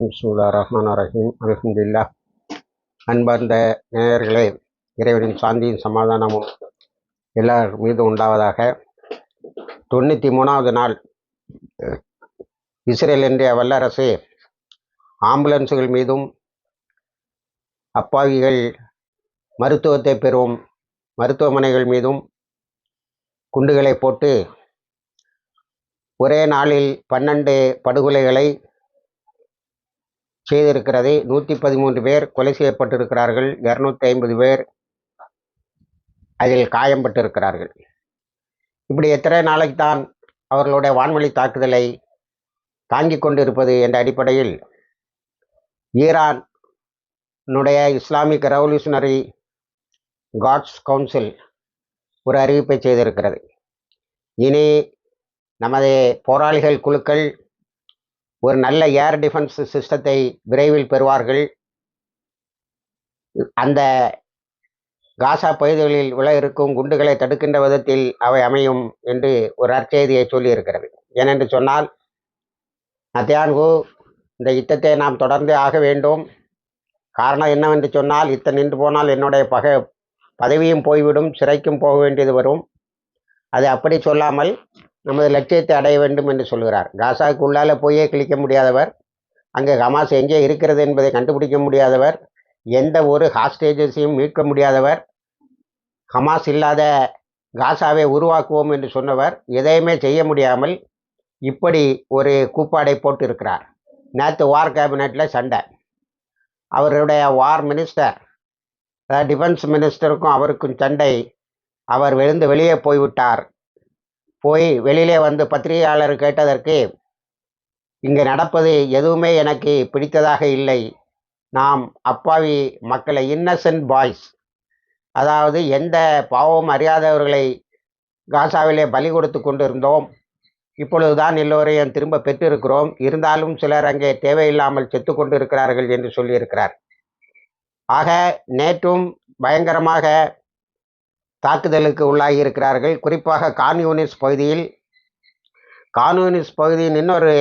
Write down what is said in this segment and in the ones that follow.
பிஸ்மில்லா ரஹ்மான் ரஹீம் அலமதுல்லா அன்பார்ந்த நேயர்களே இறைவனின் சாந்தியும் சமாதானமும் எல்லார் மீது உண்டாவதாக. தொண்ணூற்றி மூணாவது நாள் இஸ்ரேல் இன்றைய வல்லரசு ஆம்புலன்ஸுகள் மீதும் அப்பாவிகள் மருத்துவத்தை பெறும் மருத்துவமனைகள் மீதும் குண்டுகளை போட்டு ஒரே நாளில் பன்னெண்டு படுகொலைகளை செய்திருக்கிறது நூற்றி பதிமூன்று பேர் கொலை செய்யப்பட்டிருக்கிறார்கள். இரநூத்தி ஐம்பது பேர் அதில் காயம்பட்டிருக்கிறார்கள். இப்படி எத்தனை நாளைக்கு தான் அவர்களுடைய வான்வழி தாக்குதலை தாங்கிக் கொண்டிருப்பது என்ற அடிப்படையில் ஈரானுடைய இஸ்லாமிக் ரெவல்யூஷனரி காட்ஸ் கவுன்சில் ஒரு அறிவிப்பை செய்திருக்கிறது. இனி நமது போராளிகள் குழுக்கள் ஒரு நல்ல ஏர் டிஃபென்ஸ் சிஸ்டத்தை விரைவில் பெறுவார்கள். அந்த காசா பகுதிகளில் விழ இருக்கும் குண்டுகளை தடுக்கின்ற விதத்தில் அவை அமையும் என்று ஒரு அற்செய்தியை சொல்லியிருக்கிறது. ஏனென்று சொன்னால் நத்தியான்கு இந்த யுத்தத்தை நாம் தொடர்ந்து ஆக வேண்டும். காரணம் என்னவென்று சொன்னால் யுத்தம் நின்று போனால் என்னுடைய பக பதவியும் போய்விடும் சிறைக்கும் போக வேண்டியது வரும். அது அப்படி சொல்லாமல் நமது லட்சியத்தை அடைய வேண்டும் என்று சொல்கிறார். காசாவுக்கு உள்ளால் போயே கிழிக்க முடியாதவர் அங்கே ஹமாஸ் எங்கே இருக்கிறது என்பதை கண்டுபிடிக்க முடியாதவர் எந்த ஒரு ஹாஸ்டேஜஸையும் மீட்க முடியாதவர் ஹமாஸ் இல்லாத காசாவை உருவாக்குவோம் என்று சொன்னவர் எதையுமே செய்ய முடியாமல் இப்படி ஒரு கூப்பாடை போட்டு இருக்கிறார் நேற்று வார் கேபினெட்டில் சண்டை. அவருடைய வார் மினிஸ்டர் டிஃபென்ஸ் மினிஸ்டருக்கும் அவருக்கும் சண்டை. அவர் விழுந்து வெளியே போய்விட்டார். போய் வெளியிலே வந்து பத்திரிகையாளர் கேட்டதற்கு இங்கே நடப்பது எதுவுமே எனக்கு பிடித்ததாக இல்லை. நாம் அப்பாவி மக்களை இன்னசென்ட் பாய்ஸ் அதாவது எந்த பாவம் அறியாதவர்களை காசாவிலே பலி கொடுத்து கொண்டிருந்தோம். இப்பொழுதுதான் எல்லோரையும் திரும்ப பெற்றிருக்கிறோம். இருந்தாலும் சிலர் அங்கே தேவையில்லாமல் செத்து கொண்டிருக்கிறார்கள் என்று சொல்லியிருக்கிறார். ஆக நேற்றும் பயங்கரமாக தாக்குதலுக்கு உள்ளாகி இருக்கிறார்கள். குறிப்பாக கான்யூனிஸ்ட் பகுதியில் கான்யூனிஸ்ட் பகுதியின் இன்னொரு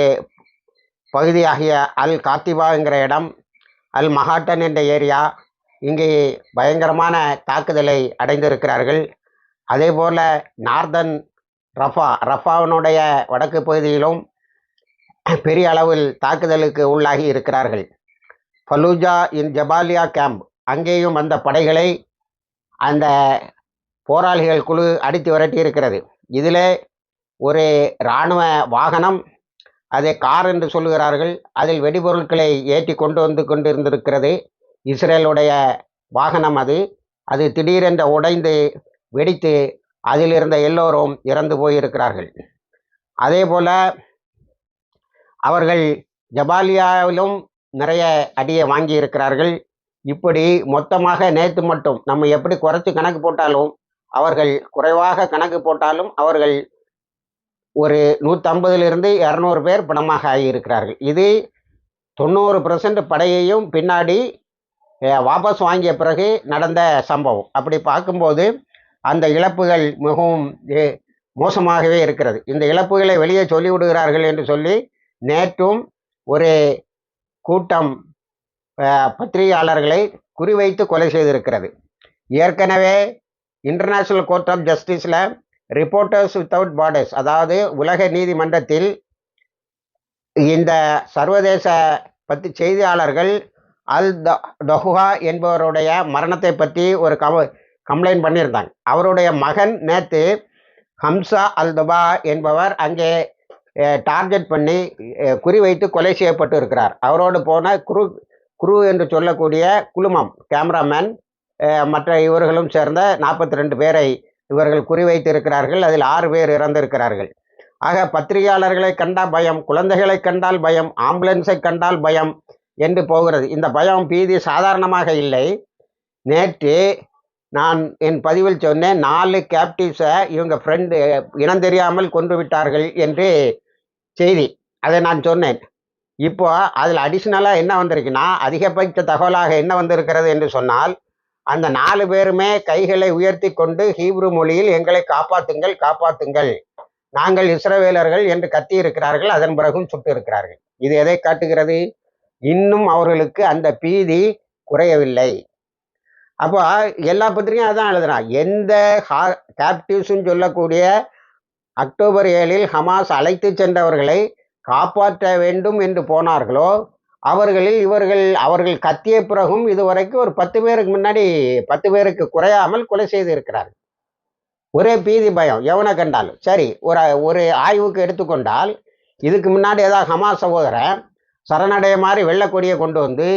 பகுதியாகிய அல் காத்திபாங்கிற இடம் அல் மகாட்டன் என்ற ஏரியா இங்கே பயங்கரமான தாக்குதலை அடைந்திருக்கிறார்கள். அதே போல் நார்தன் ரஃபா ரஃபாவினுடைய வடக்கு பகுதியிலும் பெரிய அளவில் தாக்குதலுக்கு உள்ளாகி இருக்கிறார்கள். ஃபலூஜா இன் ஜபாலியா கேம்ப் அங்கேயும் அந்த படைகளை அந்த போராளிகள் குழு அடித்து விரட்டி இருக்கிறது இதில் ஒரு இராணுவ வாகனம் அதை கார் என்று சொல்லுகிறார்கள். அதில் வெடிபொருட்களை ஏற்றி கொண்டு வந்து கொண்டிருந்திருக்கிறது. இஸ்ரேலுடைய வாகனம் அது. அது திடீரென்று உடைந்து வெடித்து அதில் இருந்த எல்லோரும் இறந்து போயிருக்கிறார்கள். அதே போல் அவர்கள் ஜபாலியாவிலும் நிறைய அடியை வாங்கி இருக்கிறார்கள் இப்படி மொத்தமாக நேற்று மட்டும் நம்ம எப்படி குறைச்சி கணக்கு போட்டாலும் அவர்கள் குறைவாக கணக்கு போட்டாலும் அவர்கள் ஒரு நூற்றம்பதுலேருந்து இரநூறு பேர் பணமாக ஆகியிருக்கிறார்கள். இது தொண்ணூறு பர்சன்ட் படையையும் பின்னாடி வாபஸ் வாங்கிய பிறகு நடந்த சம்பவம். அப்படி பார்க்கும்போது அந்த இழப்புகள் மிகவும் மோசமாகவே இருக்கிறது. இந்த இழப்புகளை வெளியே சொல்லிவிடுகிறார்கள் என்று சொல்லி நேற்றும் ஒரு கூட்டம் பத்திரிகையாளர்களை குறிவைத்து கொலை செய்திருக்கிறது. ஏற்கனவே இன்டர்நேஷ்னல் கோர்ட் ஆஃப் ஜஸ்டிஸில் ரிப்போர்ட்டர்ஸ் வித்தவுட் பார்டர்ஸ் அதாவது உலக நீதிமன்றத்தில் இந்த சர்வதேச பற்றி செய்தியாளர்கள் அல் தஹுஹா என்பவருடைய மரணத்தை பற்றி ஒரு கம கம்ப்ளைண்ட் பண்ணியிருந்தாங்க. அவருடைய மகன் நேற்று ஹம்சா அல் துபா என்பவர் அங்கே டார்கெட் பண்ணி குறிவைத்து கொலை செய்யப்பட்டு இருக்கிறார் அவரோடு போன குரு குரு என்று சொல்லக்கூடிய குழுமம் கேமராமேன் மற்ற இவர்களும் சேர்ந்த நாற்பத்தி ரெண்டு பேரை இவர்கள் குறிவைத்து இருக்கிறார்கள் அதில் ஆறு பேர் இறந்திருக்கிறார்கள். ஆக பத்திரிகையாளர்களை கண்டால் பயம் குழந்தைகளை கண்டால் பயம் ஆம்புலன்ஸை கண்டால் பயம் என்று போகிறது. இந்த பயம் பீதி சாதாரணமாக இல்லை. நேற்று நான் என் பதிவில் சொன்னேன் நாலு கேப்டிவ்ஸை இவங்க ஃப்ரெண்டு இனம் தெரியாமல் கொன்று விட்டார்கள் என்று செய்தி. அதை நான் சொன்னேன். இப்போ அதில் அடிஷ்னலாக என்ன வந்திருக்குன்னா அதிகபட்ச தகவலாக என்ன வந்திருக்கிறது என்று சொன்னால் அந்த நாலு பேருமே கைகளை உயர்த்தி கொண்டு ஹீப்ரு மொழியில் எங்களை காப்பாத்துங்கள் காப்பாத்துங்கள். நாங்கள் இஸ்ரவேலர்கள் என்று கத்தி இருக்கிறார்கள் அதன் பிறகும் சுட்டு இருக்கிறார்கள் இது எதை காட்டுகிறது? இன்னும் அவர்களுக்கு அந்த பீதி குறையவில்லை. அப்போ எல்லா பத்திரிகையும் அதான் எழுதுறான். எந்த ஹா கேப்டிவ்ஸ்ன்னு சொல்லக்கூடிய அக்டோபர் ஏழில் ஹமாஸ் அழைத்து சென்றவர்களை காப்பாற்ற வேண்டும் என்று போனார்களோ அவர்களில் இவர்கள் அவர்கள் கத்திய பிறகும் இதுவரைக்கும் ஒரு பத்து பேருக்கு முன்னாடி பத்து பேருக்கு குறையாமல் கொலை செய்து இருக்கிறார்கள் ஒரே பீதி பயம் எவனை கண்டாலும். சரி ஒரு ஒரு ஆய்வுக்கு எடுத்துக்கொண்டால் இதுக்கு முன்னாடி ஏதாவது ஹமாஸ் சகோதரன் சரணடைய மாதிரி வெள்ளக்கொடியை கொண்டு வந்து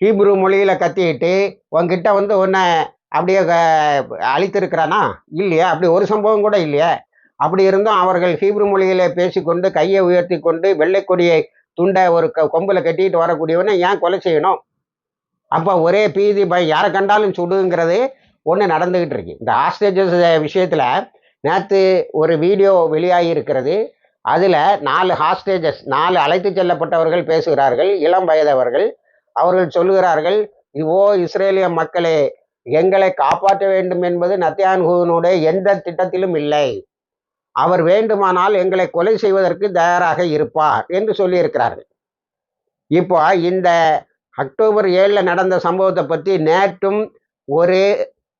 ஹீப்ரு மொழியில் கத்திக்கிட்டு உங்ககிட்ட வந்து உன்னை அப்படியே க- அழித்திருக்கிறானா? இல்லையா அப்படி ஒரு சம்பவம் கூட இல்லையா. அப்படி இருந்தும் அவர்கள் ஹீப்ரு மொழியில் பேசிக்கொண்டு கையை உயர்த்தி கொண்டு வெள்ளைக்கொடியை துண்டை ஒரு க கொம்பில் கட்டிட்டு வரக்கூடியவனை ஏன் கொலை செய்யணும்? அப்போ ஒரே பீதி பயம் யாரை கண்டாலும் சுடுங்கிறது ஒன்று நடந்துக்கிட்டு இருக்கு. இந்த ஆஸ்டேஜஸ் விஷயத்தில் நேற்று ஒரு வீடியோ வெளியாகி இருக்கிறது. அதில் நாலு ஹாஸ்டேஜஸ் நாலு அழைத்து செல்லப்பட்டவர்கள் பேசுகிறார்கள். இளம் வயதவர்கள். அவர்கள் சொல்லுகிறார்கள் ஓ இஸ்ரேலிய மக்களே எங்களை காப்பாற்ற வேண்டும் என்பது நத்தியான்குனுடைய எந்த திட்டத்திலும் இல்லை. அவர் வேண்டுமானால் எங்களை கொலை செய்வதற்கு தயாராக இருப்பார் என்று சொல்லியிருக்கிறார்கள். இப்போ இந்த அக்டோபர் ஏழில் நடந்த சம்பவத்தை பற்றி நேற்றும் ஒரு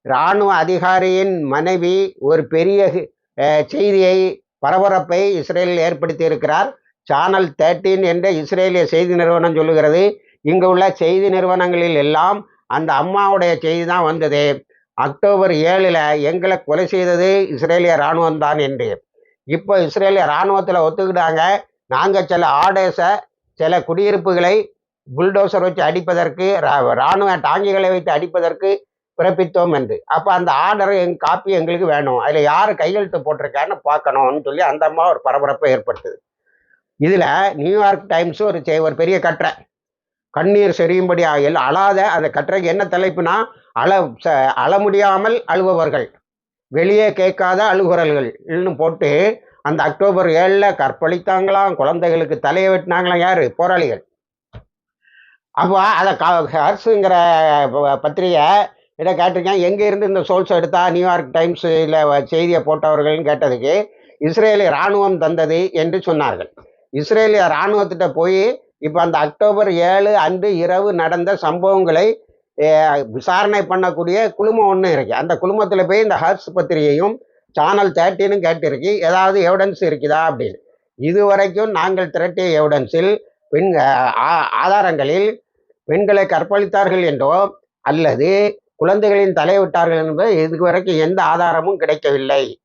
இராணுவ அதிகாரியின் மனைவி ஒரு பெரிய செய்தியை பரபரப்பை இஸ்ரேலில் ஏற்படுத்தி இருக்கிறார் சேனல் தேர்ட்டீன் என்ற இஸ்ரேலிய செய்தி நிறுவனம் சொல்லுகிறது. இங்கு உள்ள செய்தி நிறுவனங்களில் எல்லாம் அந்த அம்மாவுடைய செய்தி தான் வந்தது. அக்டோபர் ஏழில் எங்களை கொலை செய்தது இஸ்ரேலிய இராணுவம் தான் என்று. இப்போ இஸ்ரேலிய இராணுவத்தில் ஒத்துக்கிட்டாங்க. நாங்கள் சில ஆர்டர்ஸை சில குடியிருப்புகளை புல்டோசர் வச்சு அடிப்பதற்கு ரா- இராணுவ டாங்கிகளை வைத்து அடிப்பதற்கு பிறப்பித்தோம் என்று. அப்போ அந்த ஆர்டர் எங் காப்பி எங்களுக்கு வேணும். அதில் யார் கையெழுத்து போட்டிருக்கான்னு பார்க்கணும்னு சொல்லி அந்த அம்மா ஒரு பரபரப்பை ஏற்படுத்துது. இதில் நியூயார்க் டைம்ஸும் ஒரு செ- ஒரு பெரிய கட்டுரை. கண்ணீர் செறியும்படி ஆகியல் அழாத அந்த கட்டுரைக்கு என்ன தலைப்புனா அழ ச- அழ முடியாமல் அழுபவர்கள். வெளியே கேட்காத அழுகுரல்கள்னு போட்டு அந்த அக்டோபர் ஏழில் கற்பழித்தாங்களாம் குழந்தைகளுக்கு தலையை வெட்டினாங்களாம் யாரு? போராளிகள். அப்போ அதை ஹர்ஸுங்கிற பத்திரிகை இதை கேட்டிருக்கேன் எங்கே இருந்து இந்த சோல்ஸ் எடுத்தா நியூயார்க் டைம்ஸில் செய்தியை போட்டவர்கள்னு கேட்டதுக்கு இஸ்ரேலிய இராணுவம் தந்தது என்று சொன்னார்கள். இஸ்ரேலிய இராணுவத்திட்ட போய் இப்போ அந்த அக்டோபர் ஏழு அன்று இரவு நடந்த சம்பவங்களை விசாரணை பண்ணக்கூடிய குழுமம் ஒன்று இருக்கு. அந்த குழுமத்தில் போய் இந்த ஹர்ஸ் பத்திரிகையும் சேனல் தேர்ட்டினும் கேட்டிருக்கு. ஏதாவது எவிடன்ஸ் இருக்குதா அப்படின்னு. இதுவரைக்கும் நாங்கள் திரட்டிய எவிடன்ஸில் பெண் ஆ- ஆதாரங்களில் பெண்களை கற்பழித்தார்கள் என்றோ அல்லது குழந்தைகளின் தலைவிட்டார்கள் என்பது இதுக்கு வரைக்கும் எந்த ஆதாரமும் கிடைக்கவில்லை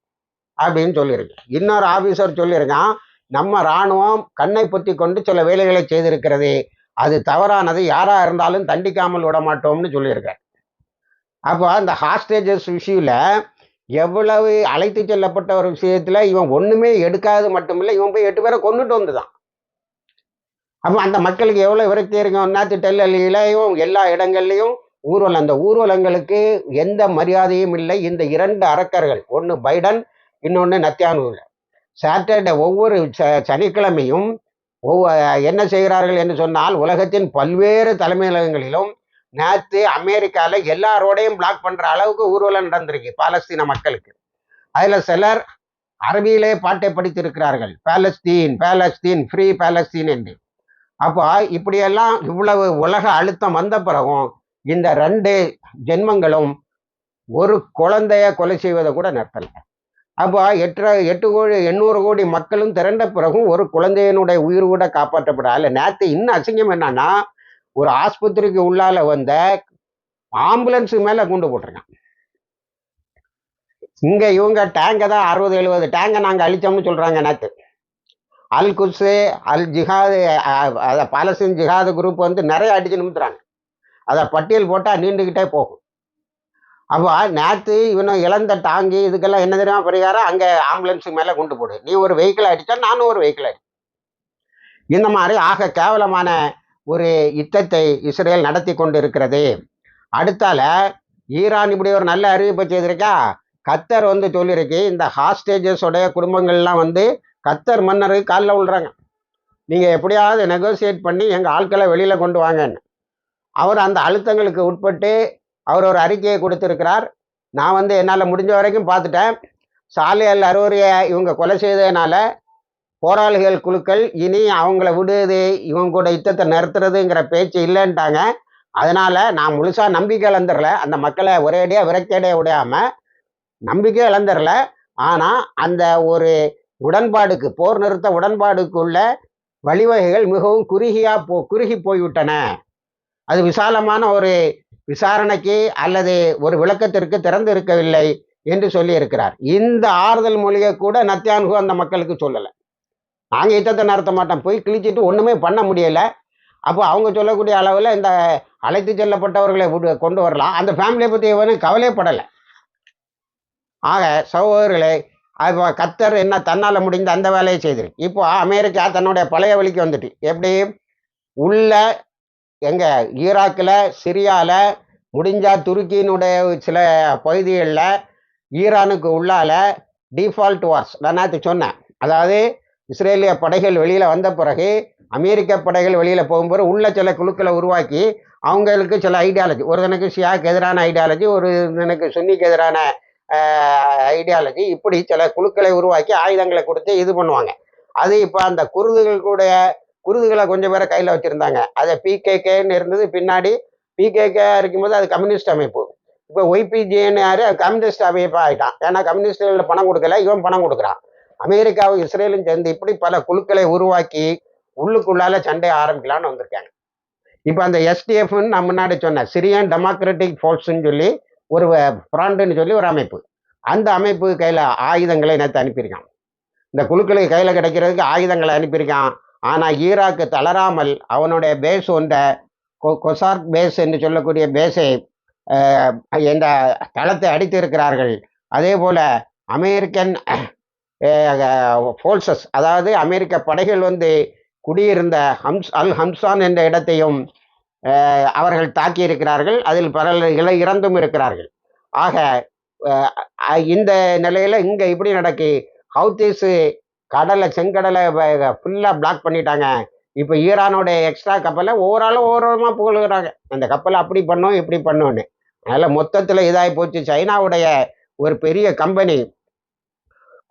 அப்படின்னு சொல்லியிருக்கு. இன்னொரு ஆஃபீஸர் சொல்லியிருக்கான் நம்ம இராணுவம் கண்ணை பொத்தி கொண்டு சில வேலைகளை செய்திருக்கிறது அது தவறானது. யாராக இருந்தாலும் தண்டிக்காமல் விட மாட்டோம்னு சொல்லியிருக்கார். அப்போ அந்த ஹாஸ்டேஜஸ் விஷயில் எவ்வளவு அழைத்து செல்லப்பட்ட ஒரு விஷயத்தில் இவன் ஒன்றுமே எடுக்காது மட்டுமில்லை இவன் போய் எட்டு பேரை கொண்டுட்டு வந்துதான் அப்போ அந்த மக்களுக்கு எவ்வளோ விரக்தி இருக்கும்? நேற்று டெல்லியிலையும் எல்லா இடங்கள்லையும் ஊர்வலம். அந்த ஊர்வலங்களுக்கு எந்த மரியாதையும் இல்லை. இந்த இரண்டு அரக்கர்கள் ஒன்று பைடன் இன்னொன்று நத்தியானுவில் சாட்டர்டே ஒவ்வொரு ச சனிக்கிழமையும் ஒவ்வொ- என்ன செய்கிறார்கள் என்று சொன்னால் உலகத்தின் பல்வேறு தலைமையகங்களிலும் நேற்று அமெரிக்காவில் எல்லாரோடையும் பிளாக் பண்ணுற அளவுக்கு ஊர்வலம் நடந்திருக்கு பாலஸ்தீன மக்களுக்கு. அதில் சிலர் அரபியிலே பாட்டை படித்திருக்கிறார்கள் பாலஸ்தீன் பாலஸ்தீன் ஃப்ரீ பாலஸ்தீன் என்று. அப்போ இப்படியெல்லாம் இவ்வளவு உலக அழுத்தம் வந்த பிறகும் இந்த ரெண்டு ஜென்மங்களும் ஒரு குழந்தைய கொலை செய்வதை கூட நிறுத்தலை. அப்போ எட்டு எட்டு கோடி எண்ணூறு கோடி மக்களும் திரண்ட பிறகும் ஒரு குழந்தையினுடைய உயிர் கூட காப்பாற்றப்படாது. நேற்று இன்னும் அசிங்கம் என்னன்னா ஒரு ஆஸ்பத்திரிக்கு உள்ளால வந்த ஆம்புலன்ஸு மேலே குண்டு போட்டிருக்கான். இங்கே இவங்க டேங்கை தான் அறுபது எழுபது டேங்கை நாங்கள் அழிச்சோம்னு சொல்கிறாங்க நேற்று அல் குசு அல் ஜிஹாது அதை பாலஸ்தீன் ஜிஹாது குரூப் வந்து நிறைய அடிச்சு நிமித்துறாங்க. அதை பட்டியல் போட்டால் நீண்டுக்கிட்டே போகும். அப்போ நேற்று இவனும் இழந்த டாங்கி இதுக்கெல்லாம் என்ன தெரியுமா பரிகாரம்? அங்கே ஆம்புலன்ஸுக்கு மேலே கொண்டு போடு. நீ ஒரு வெஹிக்கிள் அடித்தா நானும் ஒரு வெஹிக்கிள் அடி இந்த மாதிரி ஆக கேவலமான ஒரு யுத்தத்தை இஸ்ரேல் நடத்தி கொண்டு இருக்கிறது அடுத்தால ஈரான் இப்படி ஒரு நல்ல அறிவிப்பை செய்திருக்கா? கத்தர் வந்து சொல்லியிருக்கு இந்த ஹாஸ்டேஜஸோடைய குடும்பங்கள்லாம் வந்து கத்தர் மன்னருக்கு காலில் விழுறாங்க. நீங்கள் எப்படியாவது நெகோசியேட் பண்ணி எங்கள் ஆட்களை வெளியில் கொண்டு வாங்கன்னு. அவர் அந்த அழுத்தங்களுக்கு உட்பட்டு அவர் ஒரு அறிக்கையை கொடுத்துருக்கிறார். நான் வந்து என்னால் முடிஞ்ச வரைக்கும் பார்த்துட்டேன். சாலையல் அறுவரையை இவங்க கொலை செய்ததுனால போராளிகள் குழுக்கள் இனி அவங்கள விடுது இவங்க கூட யுத்தத்தை நிறுத்துறதுங்கிற பேச்சு இல்லைன்ட்டாங்க. அதனால நான் முழுசாக நம்பிக்கை இழந்துடல அந்த மக்களை ஒரேடியாக விரக்தியடைய விடாமல் நம்பிக்கை இழந்துடல ஆனால் அந்த ஒரு உடன்பாடுக்கு போர் நிறுத்த உடன்பாடுக்குள்ள வழிவகைகள் மிகவும் குறுகியாக போ குறுகி போய்விட்டன. அது விசாலமான ஒரு விசாரணைக்கு அல்லது ஒரு விளக்கத்திற்கு திறந்து இருக்கவில்லை என்று சொல்லியிருக்கிறார். இந்த ஆறுதல் மொழியை கூட நத்தியான்கு அந்த மக்களுக்கு சொல்லலை. நாங்கள் யுத்தத்தை நடத்த மாட்டோம். போய் கிழிச்சிட்டு ஒன்றுமே பண்ண முடியலை. அப்போ அவங்க சொல்லக்கூடிய அளவில் இந்த அழைத்து செல்லப்பட்டவர்களை கொண்டு வரலாம். அந்த ஃபேமிலியை பற்றி இவனும் கவலைப்படலை. ஆக சகோதரர்களே இப்போ கத்தர் என்ன தன்னால் முடிந்த அந்த வேலையை செய்திருக்கு இப்போ அமெரிக்கா தன்னுடைய பழைய வழிக்கு வந்துட்டு எப்படி? உள்ள எங்கே? ஈராக்கில் சிரியாவில் முடிஞ்சால் துருக்கியினுடைய சில பகுதிகளில் ஈரானுக்கு உள்ளால டிஃபால்ட் வார்ஸ் நான் நேற்று சொன்னேன். அதாவது இஸ்ரேலிய படைகள் வெளியில் வந்த பிறகு அமெரிக்க படைகள் வெளியில் போகும்போது உள்ள சில குழுக்களை உருவாக்கி அவங்களுக்கு சில ஐடியாலஜி ஒருத்தனுக்கு ஷியாக்கு எதிரான ஐடியாலஜி ஒரு எனக்கு சுன்னிக்கு எதிரான ஐடியாலஜி இப்படி சில குழுக்களை உருவாக்கி ஆயுதங்களை கொடுத்து இது பண்ணுவாங்க. அது இப்போ அந்த குருதுகள் கூட குருதுகளை கொஞ்சம் பேரை கையில் வச்சுருந்தாங்க. அதை பிகேகேன்னு இருந்தது. பின்னாடி பிகேகே இருக்கும்போது அது கம்யூனிஸ்ட் அமைப்பு. இப்போ ஒய்பிஜேன்னு யார்? கம்யூனிஸ்ட் அமைப்பாக ஆகிட்டான் ஏன்னா கம்யூனிஸ்டுகளில் பணம் கொடுக்கல. இவன் பணம் கொடுக்குறான். அமெரிக்காவும் இஸ்ரேலும் சேர்ந்து இப்படி பல குழுக்களை உருவாக்கி உள்ளுக்குள்ளால சண்டை ஆரம்பிக்கலான்னு வந்திருக்காங்க. இப்போ அந்த எஸ்டிஎஃப்னு நான் முன்னாடி சொன்னேன். சிரியன் டெமோக்ராட்டிக் ஃபோர்ஸ்ன்னு சொல்லி ஒரு பிராண்டுன்னு சொல்லி ஒரு அமைப்பு. அந்த அமைப்பு கையில் ஆயுதங்களை நேற்று அனுப்பியிருக்கான். இந்த குழுக்களுக்கு கையில் கிடைக்கிறதுக்கு ஆயுதங்களை அனுப்பியிருக்கான். ஆனால் ஈராக்கு தளராமல் அவனுடைய பேஸ் ஒன்ற கொ- கொசார்க் பேஸ் என்று சொல்லக்கூடிய பேஸை இந்த தளத்தை அடித்து இருக்கிறார்கள் அதே போல அமெரிக்கன் ஃபோர்ஸஸ் அதாவது அமெரிக்க படைகள் வந்து குடியிருந்த ஹம்ஸ் அல் ஹம்சான் என்ற இடத்தையும் அவர்கள் தாக்கி இருக்கிறார்கள் அதில் பல இளை இறந்தும் இருக்கிறார்கள். ஆக இந்த நிலையில் இங்கே இப்படி நடக்கு. ஹவுத்தீஸு கடலை செங்கடலை ஃபுல்லாக பிளாக் பண்ணிட்டாங்க. இப்போ ஈரானோட எக்ஸ்ட்ரா கப்பலை ஓவராலும் ஓவரமாக புகழுகிறாங்க. அந்த கப்பலை அப்படி பண்ணோம் இப்படி பண்ணோன்னு அதனால் மொத்தத்தில் இதாகி போச்சு. சைனாவுடைய ஒரு பெரிய கம்பெனி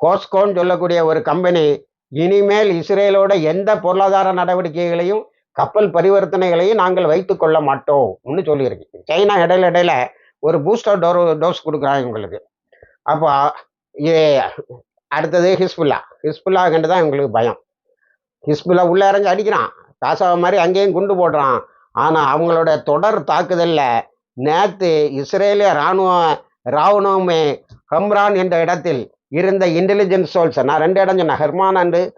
கோஸ்கோன்னு சொல்லக்கூடிய ஒரு கம்பெனி இனிமேல் இஸ்ரேலோட எந்த பொருளாதார நடவடிக்கைகளையும் கப்பல் பரிவர்த்தனைகளையும் நாங்கள் வைத்து கொள்ள மாட்டோம்னு சொல்லியிருக்கு. சைனா இடையில இடையில ஒரு பூஸ்டர் டோர் டோஸ் கொடுக்குறாங்க உங்களுக்கு அப்போ அடுத்தது ஹிஸ்புல்லா. ஹிஸ்புல்லா கண்டு தான் எங்களுக்கு பயம். ஹிஸ்புல்லா உள்ள இறங்கி அடிக்கிறான். காசாவை மாதிரி அங்கேயும் குண்டு போடுறான். ஆனால் அவங்களோட தொடர் தாக்குதலில் நேற்று இஸ்ரேலிய இராணுவ இராணுவமே ஹம்ரான் என்ற இடத்தில் இருந்த இன்டெலிஜென்ஸ் சோல்ஸ் நான் ரெண்டு இடம் சொன்னேன். ஹெர்மான் அண்டு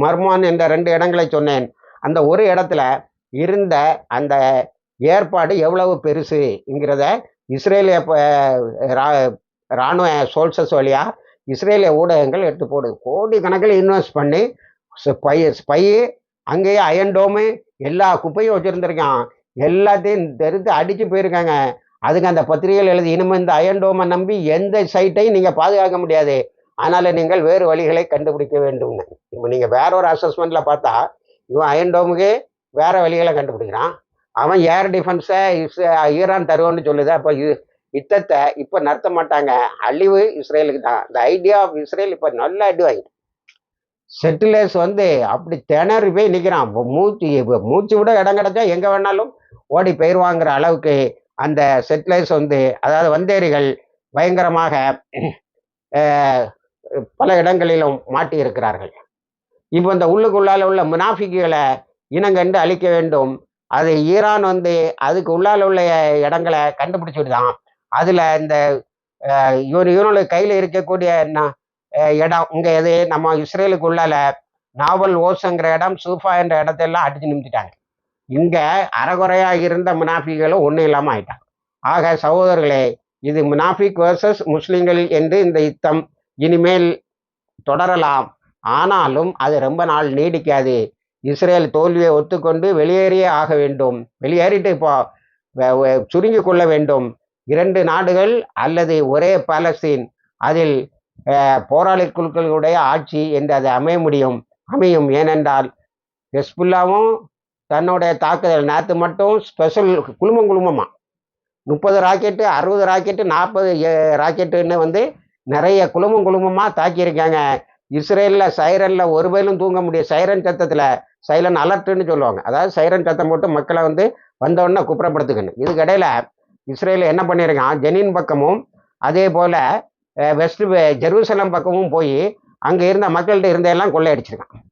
மர்மான் என்ற ரெண்டு இடங்களை சொன்னேன். அந்த ஒரு இடத்துல இருந்த அந்த ஏற்பாடு எவ்வளவு பெருசுங்கிறத இஸ்ரேலிய ரா- இராணுவ சோல்சஸ் வழியா இஸ்ரேலிய ஊடகங்கள் எடுத்து போடுது கோடி கணக்கில் இன்வெஸ்ட் பண்ணி ஸ்பை ஸ்பை அங்கேயே அயன்டோமு எல்லா குப்பையும் வச்சுருந்துருக்கான். எல்லாத்தையும் தெரிந்து அடித்து போயிருக்காங்க. அதுக்கு அந்த பத்திரிகையில் எழுதி இனிமேல் இந்த அயன்டோமை நம்பி எந்த சைட்டையும் நீங்கள் பாதுகாக்க முடியாது. அதனால் நீங்கள் வேறு வழிகளை கண்டுபிடிக்க வேண்டும் இப்போ நீங்கள் வேற ஒரு அசஸ்மெண்ட்டில் பார்த்தா இவன் அயன்டோமுக்கு வேறு வழிகளை கண்டுபிடிக்கிறான். அவன் ஏர் டிஃபென்ஸை ஈரான் தருவோன்னு சொல்லுது. அப்போ யுத்தத்தை இப்போ நடத்த மாட்டாங்க. அழிவு இஸ்ரேலுக்கு தான். இந்த ஐடியா ஆஃப் இஸ்ரேல் இப்போ நல்ல அடிவாயிடும் செட்டிலர்ஸ் வந்து அப்படி திணறி போய் நிற்கிறான் மூச்சு மூச்சு விட இடம் கிடைச்சா எங்கே வேணாலும் ஓடி போயிடுவாங்கிற அளவுக்கு அந்த செட்டிலர்ஸ் வந்து அதாவது வந்தேரிகள் பயங்கரமாக பல இடங்களிலும் மாட்டி இருக்கிறார்கள். இப்போ இந்த உள்ளுக்குள்ளால உள்ள முனாஃபிக்குகளை இனங்கண்டு அழிக்க வேண்டும். அது ஈரான் வந்து அதுக்கு உள்ளால உள்ள இடங்களை கண்டுபிடிச்சிடுதான் அதில் இந்த இவர் இவனோட கையில் இருக்கக்கூடிய இடம் இங்கே எது நம்ம இஸ்ரேலுக்கு உள்ளால நாவல் ஓசங்கிற இடம் சூஃபா என்ற இடத்தெல்லாம் அடிச்சு நிமித்திட்டாங்க. இங்கே அறகுறையா இருந்த முனாஃபிகளும் ஒன்றும் இல்லாமல் ஆயிட்டாங்க. ஆக சகோதரர்களே இது முனாஃபிக் வர்சஸ் முஸ்லிம்கள் என்று இந்த யுத்தம் இனிமேல் தொடரலாம். ஆனாலும் அது ரொம்ப நாள் நீடிக்காது. இஸ்ரேல் தோல்வியை ஒத்துக்கொண்டு வெளியேறியே ஆக வேண்டும். வெளியேறிட்டு இப்போ சுருங்கி கொள்ள வேண்டும். இரண்டு நாடுகள் அல்லது ஒரே பாலஸ்தீன். அதில் போராளி குழுக்களுடைய ஆட்சி என்று அது அமைய முடியும் அமையும். ஏனென்றால் ஹெஸ்புல்லாவும் தன்னுடைய தாக்குதல் நேற்று மட்டும் ஸ்பெஷல் குழுமம் குழுமமாக முப்பது ராக்கெட்டு அறுபது ராக்கெட்டு நாற்பது ராக்கெட்டுன்னு வந்து நிறைய குழுமம் குழுமமாக தாக்கியிருக்காங்க. இஸ்ரேலில் சைரனில் ஒரு பயிலும் தூங்க முடியும் சைரன் சத்தத்தில் சைலன் அலர்ட்டுன்னு சொல்லுவாங்க. அதாவது சைரன் சத்தம் போட்டு மக்களை வந்து வந்தவுடனே குப்புறப்படுத்துக்கணும். இதுக்கடையில் இஸ்ரேல் என்ன பண்ணியிருக்கான் ஜெனின் பக்கமும் அதே போல வெஸ்ட் ஜெருசலம் பக்கமும் போய் அங்கே இருந்த மக்கள்கிட்ட இருந்தையெல்லாம் கொள்ளையடிச்சிருக்கான்.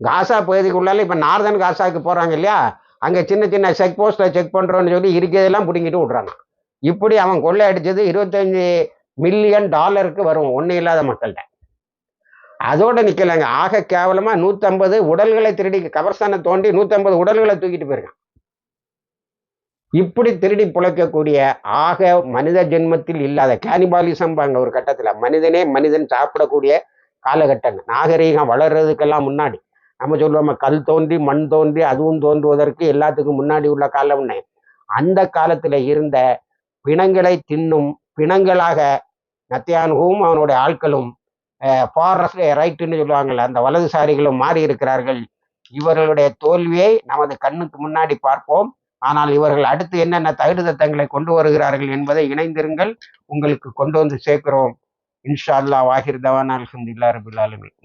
காசா பகுதிக்குள்ளால இப்ப நார்தன் காசாவுக்கு போறாங்க இல்லையா? அங்கே சின்ன சின்ன செக் போஸ்ட்டில் செக் பண்ணுறோன்னு சொல்லி இருக்கிறதெல்லாம் பிடிங்கிட்டு விட்றாங்க. இப்படி அவன் கொள்ளையடிச்சது இருபத்தஞ்சு மில்லியன் டாலருக்கு வரும் ஒன்றும் இல்லாத மக்கள்கிட்ட. அதோட நிற்கலைங்க ஆக கேவலமாக நூற்றம்பது உடல்களை திருடி கபர்ஸ்தானை தோண்டி நூற்றம்பது உடல்களை தூக்கிட்டு போயிருக்கான். இப்படி திருடி பிழைக்கக்கூடிய ஆக மனித ஜென்மத்தில் இல்லாத கேனிபாலிசம் பாங்க ஒரு கட்டத்தில் மனிதனே மனிதன் சாப்பிடக்கூடிய காலகட்டங்கள். நாகரீகம் வளர்றதுக்கெல்லாம் முன்னாடி நம்ம சொல்லுவோம் கல் தோன்றி மண் தோன்றி அதுவும் தோன்றுவதற்கு எல்லாத்துக்கும் முன்னாடி உள்ள காலம்னு அந்த காலத்தில் இருந்த பிணங்களை தின்னும் பிணங்களாக நத்தியானுகவும் அவனுடைய ஆட்களும் ஃபாரஸ்ட் ரைட்டுன்னு சொல்லுவாங்கள்ல அந்த வலதுசாரிகளும் மாறி இருக்கிறார்கள் இவர்களுடைய தோல்வியை நமது கண்ணுக்கு முன்னாடி பார்ப்போம். ஆனால் இவர்கள் அடுத்து என்னென்ன தகுடு தத்தங்களை கொண்டு வருகிறார்கள் என்பதை இணைந்திருங்கள். உங்களுக்கு கொண்டு வந்து சேர்க்கிறோம். இன்ஷா அல்லாஹ் வாஹிர் தவான் அல்ஹம்துலில்லாஹி ரபில் ஆலமீன்.